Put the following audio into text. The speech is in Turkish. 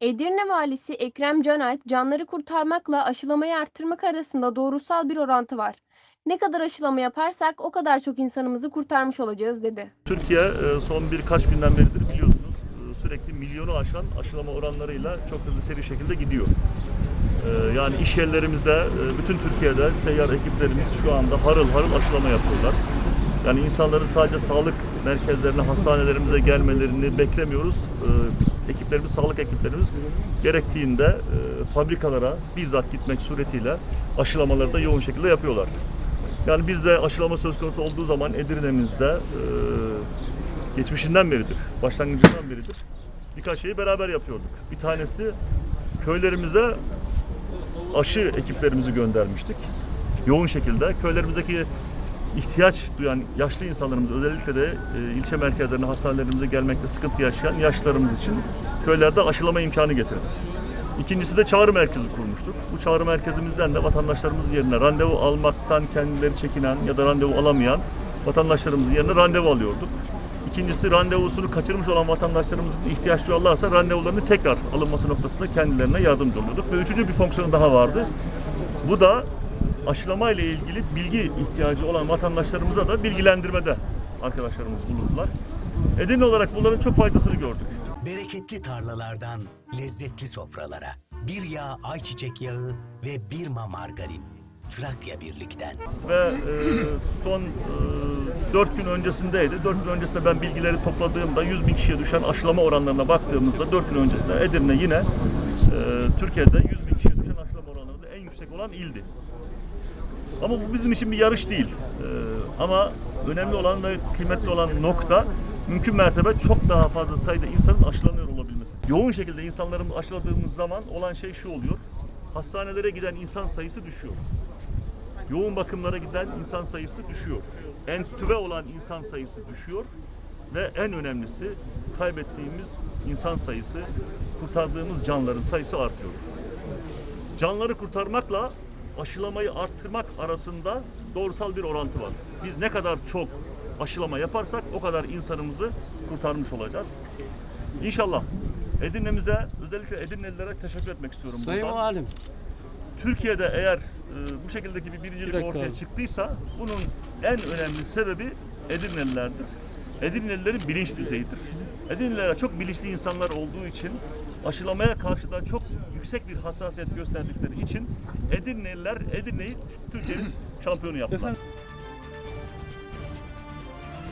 Edirne Valisi Ekrem Canalp, canları kurtarmakla aşılamayı arttırmak arasında doğrusal bir orantı var. Ne kadar aşılama yaparsak o kadar çok insanımızı kurtarmış olacağız dedi. Türkiye e, son birkaç günden beridir biliyorsunuz e, sürekli milyonu aşan aşılama oranlarıyla çok hızlı seri şekilde gidiyor. E, Yani iş yerlerimizde, bütün Türkiye'de seyyar ekiplerimiz şu anda harıl harıl aşılama yapıyorlar. Yani insanların sadece sağlık merkezlerine, hastanelerimize gelmelerini beklemiyoruz. Ekiplerimiz, sağlık ekiplerimiz gerektiğinde e, fabrikalara bizzat gitmek suretiyle aşılamaları da yoğun şekilde yapıyorlar. Yani bizde aşılama söz konusu olduğu zaman Edirne'mizde e, geçmişinden beridir, başlangıcından beridir birkaç şeyi beraber yapıyorduk. Bir tanesi köylerimize aşı ekiplerimizi göndermiştik. Yoğun şekilde köylerimizdeki ihtiyaç duyan yaşlı insanlarımız özellikle de e, ilçe merkezlerine, hastanelerimize gelmekte sıkıntı yaşayan yaşlarımız için köylerde aşılama imkanı getirdik. İkincisi de çağrı merkezi kurmuştuk. Bu çağrı merkezimizden de vatandaşlarımızın yerine randevu almaktan kendileri çekinen ya da randevu alamayan vatandaşlarımızın yerine randevu alıyorduk. İkincisi randevusunu kaçırmış olan vatandaşlarımızın ihtiyaç duyarlarsa randevularını tekrar alınması noktasında kendilerine yardımcı oluyorduk. Ve üçüncü bir fonksiyon daha vardı. Bu da aşılama ile ilgili bilgi ihtiyacı olan vatandaşlarımıza da bilgilendirmede arkadaşlarımız bulundular. Edirne olarak bunların çok faydasını gördük. Bereketli tarlalardan lezzetli sofralara. Bir yağ ayçiçek yağı ve bir ma margarin. Trakya birlikten. ve e, son e, 4 gün öncesindeydi. 4 gün öncesinde ben bilgileri topladığımda 100 bin kişiye düşen aşılama oranlarına baktığımızda 4 gün öncesinde Edirne yine e, Türkiye'de 100 bin kişiye düşen aşılama oranlarında en yüksek olan ildi. Ama bu bizim için bir yarış değil. E, ama önemli olan ve kıymetli olan nokta mümkün mertebe çok daha fazla sayıda insanın aşılanıyor olabilmesi. Yoğun şekilde insanlarımızı aşıladığımız zaman olan şey şu oluyor. Hastanelere giden insan sayısı düşüyor. Yoğun bakımlara giden insan sayısı düşüyor. Entübe olan insan sayısı düşüyor. Ve en önemlisi kaybettiğimiz insan sayısı, kurtardığımız canların sayısı artıyor. Canları kurtarmakla aşılamayı arttırmak arasında doğrusal bir orantı var. Biz ne kadar çok aşılama yaparsak o kadar insanımızı kurtarmış olacağız. İnşallah Edirne'mize, özellikle Edirnelilere teşekkür etmek istiyorum. Sayın buradan. Valim, Türkiye'de eğer e, bu şekildeki bir birincilik Bir ortaya abi. çıktıysa bunun en önemli sebebi Edirnelilerdir. Edirnelilerin bilinç düzeyidir. Edirnelilere çok bilinçli insanlar olduğu için aşılamaya karşı da çok yüksek bir hassasiyet gösterdikleri için Edirneliler Edirne'yi Türkiye'nin şampiyonu yaptılar. efendim